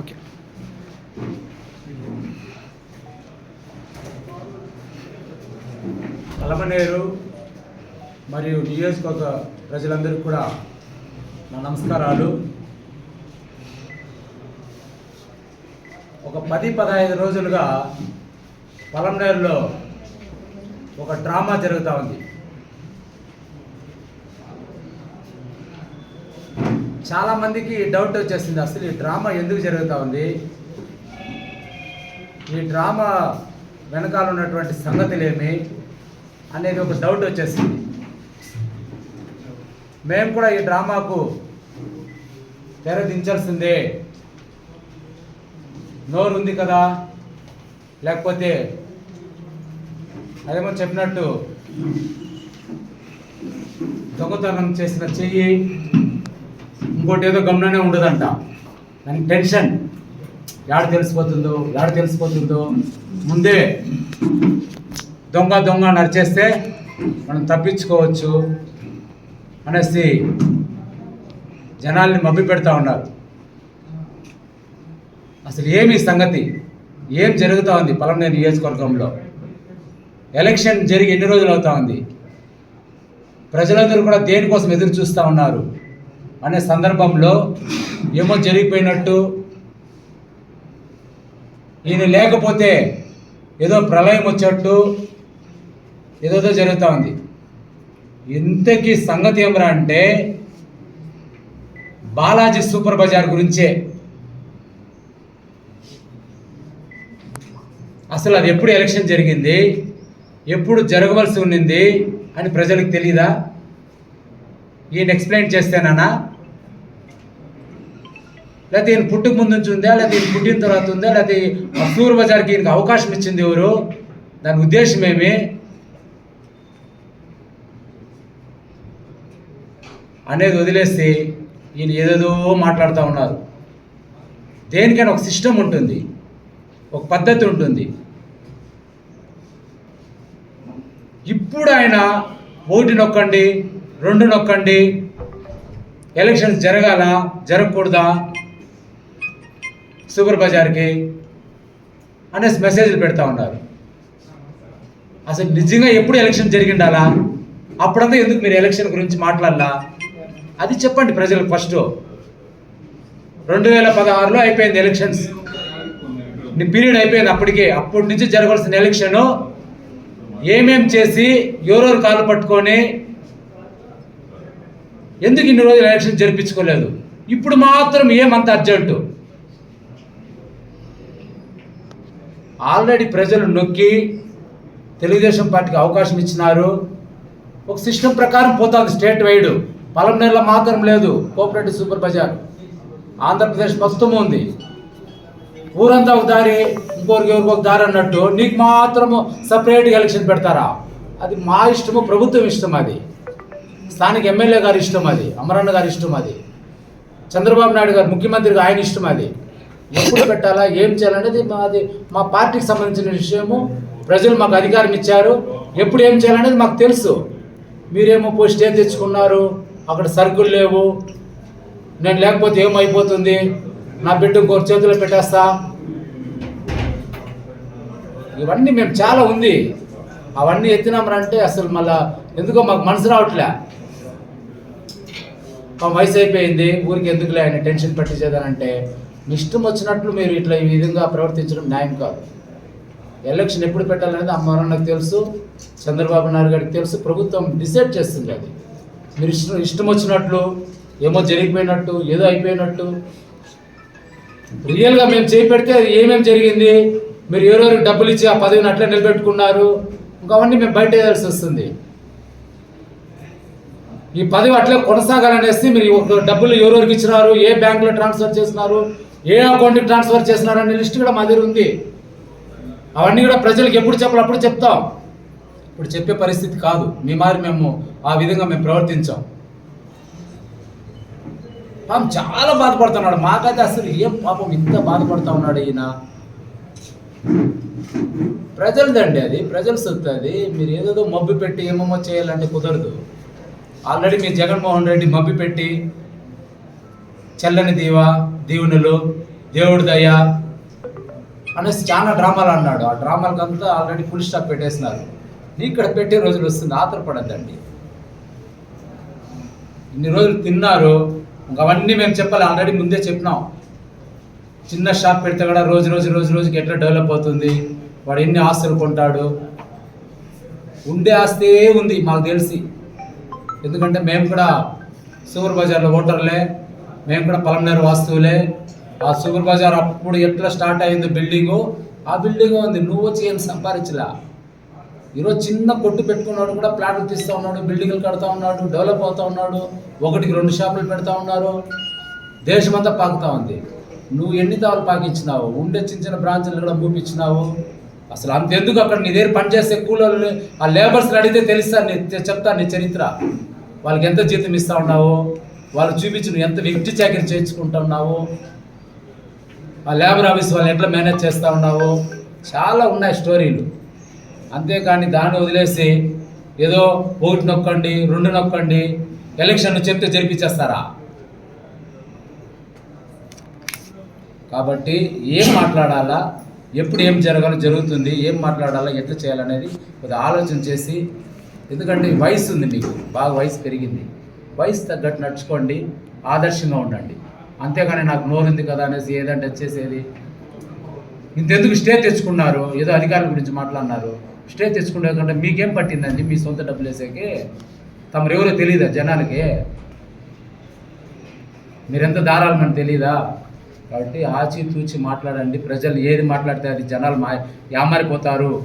Okay. అలమనేరు మరియు నియోజకవర్గ ప్రజలందరికీ కూడా నా నమస్కారాలు. ఒక పది పదహైదు రోజులుగా పలమనేరులో ఒక డ్రామా జరుగుతూ ఉంది. చాలామందికి డౌట్ వచ్చేసింది. అసలు ఈ డ్రామా ఎందుకు జరుగుతూ ఉంది? ఈ డ్రామా వెనకాల ఉన్నటువంటి సంగతులేమి అనేది ఒక డౌట్ వచ్చేసింది. మేము కూడా ఈ డ్రామాకు తెరదించాల్సిందే నోరు ఉంది కదా? లేకపోతే అదేమో చెప్పినట్టు దొంగతనం చేసిన చెయ్యి ఇంకోటి ఏదో గమననే ఉండదంట. దానికి టెన్షన్. యాడ తెలిసిపోతుందో యాడ తెలిసిపోతుందో. ముందే దొంగ దొంగ నరిచేస్తే మనం తప్పించుకోవచ్చు అనేసి జనాల్ని మభ్య పెడతా ఉన్నారు. అసలు ఏమి సంగతి? ఏం జరుగుతూ ఉంది పలమనేరు నియోజకవర్గంలో? ఎలక్షన్ జరిగి ఎన్ని రోజులు అవుతా ఉంది? ప్రజలందరూ కూడా దేనికోసం ఎదురు చూస్తూ ఉన్నారు? అనే సందర్భంలో ఏమో జరిగిపోయినట్టు ఈయన లేకపోతే ఏదో ప్రళయం వచ్చేట్టు ఏదోదో జరుగుతూ ఉంది. ఇంతకీ సంగతి ఏమరా అంటే బాలాజీ సూపర్ బజార్ గురించే. అసలు అది ఎప్పుడు ఎలక్షన్ జరిగింది? ఎప్పుడు జరగవలసి ఉన్నింది అని ప్రజలకు తెలియదా ఈయన ఎక్స్ప్లెయిన్ చేస్తేనా లేకపోతే ఈయన పుట్టుకు ముందు నుంచి ఉందా? లేకపోతే ఈయన పుట్టిన తర్వాత ఉందా? లేకపోతే ఆ బజార్కి ఈయనకి అవకాశం ఇచ్చింది ఎవరు? దాని ఉద్దేశం ఏమి? అనేది వదిలేసి ఈయన ఏదేదో మాట్లాడుతూ ఉన్నారు. దేనికైనా ఒక సిస్టమ్ ఉంటుంది. ఒక పద్ధతి ఉంటుంది. ఇప్పుడు ఆయన ఒకటి నొక్కండి రెండు నొక్కండి ఎలక్షన్స్ జరగాల జరగకూడదా? సూపర్ బజార్కి అనేసి మెసేజ్లు పెడతా ఉన్నారు. అసలు నిజంగా ఎప్పుడు ఎలక్షన్ జరిగిండాలా? అప్పుడంతా ఎందుకు మీరు ఎలక్షన్ గురించి మాట్లాడాలా? అది చెప్పండి ప్రజలకు ఫస్ట్. రెండు వేల పదహారులో అయిపోయింది ఎలక్షన్స్. నీ పీరియడ్ అయిపోయింది అప్పటికే. అప్పటి నుంచి జరగాల్సిన ఎలక్షన్ ఏమేం చేసి ఎవరెవరు కాలు పట్టుకొని ఎందుకు ఇన్ని రోజులు ఎలక్షన్ జరిపించుకోలేదు? ఇప్పుడు మాత్రం ఏమంత అర్జెంటు? ఆల్రెడీ ప్రజలు నొక్కి తెలుగుదేశం పార్టీకి అవకాశం ఇచ్చినారు. ఒక సిస్టమ్ ప్రకారం పోతుంది స్టేట్ వైడ్. పలంనేరులో మాత్రం లేదు. Cooperative super Bazar. ఆంధ్రప్రదేశ్ మొత్తం ఉంది. ఊరంతా ఒక దారి ఇంకోరికి ఎవరికి ఒక దారి అన్నట్టు నీకు మాత్రము సపరేట్గా ఎలక్షన్ పెడతారా? అది మా ఇష్టము ప్రభుత్వం ఇష్టం అది. స్థానిక ఎమ్మెల్యే గారి ఇష్టం అది అమరన్న గారి ఇష్టం అది. చంద్రబాబు నాయుడు గారు ముఖ్యమంత్రి ఆయన ఇష్టం అది. ఎప్పుడు పెట్టాలా ఏం చేయాలనేది మాది మా పార్టీకి సంబంధించిన విషయము. ప్రజలు మాకు అధికారం ఇచ్చారు. ఎప్పుడు ఏం చేయాలనేది మాకు తెలుసు. మీరేమో పోయి స్టే తెచ్చుకున్నారు? అక్కడ సరుకులు లేవు. నేను లేకపోతే ఏమైపోతుంది? నా బిడ్డ ఇంకొక చేతిలో పెట్టేస్తా. ఇవన్నీ మేము చాలా ఉంది. అవన్నీ ఎత్తినామరంటే అసలు మళ్ళా ఎందుకో మాకు మనసు రావట్లే. మా వయసు అయిపోయింది. ఊరికి ఎందుకులే ఆయన టెన్షన్ పట్టించేదానంటే. ఇష్టం వచ్చినట్లు మీరు ఇట్లా ఈ విధంగా ప్రవర్తించడం న్యాయం కాదు. ఎలక్షన్ ఎప్పుడు పెట్టాలనేది అమ్మారన్నకు తెలుసు చంద్రబాబు నాయుడు గారికి తెలుసు ప్రభుత్వం డిసైడ్ చేస్తుంది అది. మీరు ఇష్టం ఇష్టం వచ్చినట్లు ఏమో జరిగిపోయినట్టు ఏదో అయిపోయినట్టు. రియల్గా మేము చేపెడితే అది ఏమేమి జరిగింది మీరు ఎవరెవరికి డబ్బులు ఇచ్చి ఆ పదవిని అట్లే నిలబెట్టుకున్నారు ఇంకా అవన్నీ మేము బయట వేయాల్సి వస్తుంది. ఈ పదవి అట్లే కొనసాగాలనేసి మీరు డబ్బులు ఎవరెవరికి ఇచ్చినారు ఏ బ్యాంకులో ట్రాన్స్ఫర్ చేసినారు ఏ అకౌంట్కి ట్రాన్స్ఫర్ చేస్తున్నారు అనే లిస్ట్ కూడా మా దగ్గర ఉంది. అవన్నీ కూడా ప్రజలకు ఎప్పుడు చెప్పాలి అప్పుడు చెప్తాం. ఇప్పుడు చెప్పే పరిస్థితి కాదు. మీ మారి మేము ఆ విధంగా మేము ప్రవర్తించాం. పాపం చాలా బాధపడుతున్నాడు. మాకైతే అసలు ఏం పాపం ఇంత బాధపడుతూ ఉన్నాడు ఈయన? ప్రజలదండి అది. ప్రజల సొత్తు అది. మీరు ఏదేదో మబ్బు పెట్టి ఏమేమో చేయాలంటే కుదరదు. ఆల్రెడీ మీరు జగన్మోహన్ రెడ్డి మబ్బి పెట్టి చల్లని దీవా దీవెనలు దేవుడి దయ అనేసి చాలా డ్రామాలు అన్నాడు. ఆ డ్రామాలకంతా ఆల్రెడీ ఫుల్ స్టాప్ పెట్టేసినారు. నీ ఇక్కడ పెట్టే రోజులు వస్తుంది ఆతరపడద్దండి. ఇన్ని రోజులు తిన్నారు అవన్నీ మేము చెప్పాలి ఆల్రెడీ ముందే చెప్పినాం. చిన్న షాప్ పెడితే కూడా రోజు రోజు రోజు రోజుకి ఎట్లా డెవలప్ అవుతుంది? వాడు ఎన్ని ఆస్తులు కొంటాడు? ఉండే ఆస్తే ఉంది మాకు తెలిసి. ఎందుకంటే మేము కూడా సూపర్ బజార్లో ఓటర్లే. మేము కూడా పలంనేరు వాస్తువులే. ఆ సూపర్ బజార్ అప్పుడు ఎట్లా స్టార్ట్ అయింది బిల్డింగు? ఆ బిల్డింగ్ ఉంది. నువ్వు వచ్చి ఏం సంపాదించలా? ఈరోజు చిన్న కొట్టు పెట్టుకున్నాడు కూడా ప్లాట్లు తీస్తూ ఉన్నాడు బిల్డింగ్లు కడతా ఉన్నాడు డెవలప్ అవుతా ఉన్నాడు ఒకటికి రెండు షాపులు పెడతా ఉన్నారు. దేశమంతా పాకుతా ఉంది. నువ్వు ఎన్ని తావులు పాకించినావు ఉండే చిన్న చిన్న బ్రాంచ్లు కూడా మూపించినావు అసలు అంతెందుకు అక్కడ నీ దగ్గర పనిచేసే కూలోళ్ళు ఆ లేబర్స్ని అడిగితే తెలుస్తాను నీ చెప్తా నీ చరిత్ర. వాళ్ళకి ఎంత జీతం ఇస్తా ఉన్నావు? వాళ్ళు చూపించి నువ్వు ఎంత వ్యక్తి చాకరీ చేయించుకుంటున్నావు ఆ లేబర్ ఆఫీస్ వాళ్ళు ఎట్లా మేనేజ్ చేస్తూ ఉన్నావు చాలా ఉన్నాయి స్టోరీలు అంతేకాని దాన్ని వదిలేసి ఏదో ఒకటి నొక్కండి రెండు నొక్కండి ఎలక్షన్ చెప్తే జరిపించేస్తారా? కాబట్టి ఏం మాట్లాడాలా ఎప్పుడు ఏం జరగాలో జరుగుతుంది ఏం మాట్లాడాలా ఎంత చేయాలనేది కొద్దిగా ఆలోచన చేసి ఎందుకంటే వయసు ఉంది మీకు బాగా వయసు పెరిగింది. వయసు తగ్గట్టు నడుచుకోండి ఆదర్శంగా ఉండండి. అంతేగాని నాకు నోరుంది కదా అనేసి ఏదంటే వచ్చేసేది. ఇంతెందుకు స్టే తెచ్చుకున్నారు? ఏదో అధికారుల గురించి మాట్లాడినారు. స్టే తెచ్చుకునే కంటే మీకేం పట్టిందండి? మీ సొంత డబ్బులు వేసేకి? తమరు ఎవరో తెలియదా జనాలకి? మీరెంత దారాలమని తెలియదా కాబట్టి ఆచి తూచి మాట్లాడండి. ప్రజలు ఏది మాట్లాడితే అది జనాలు మా యామారిపోతారు.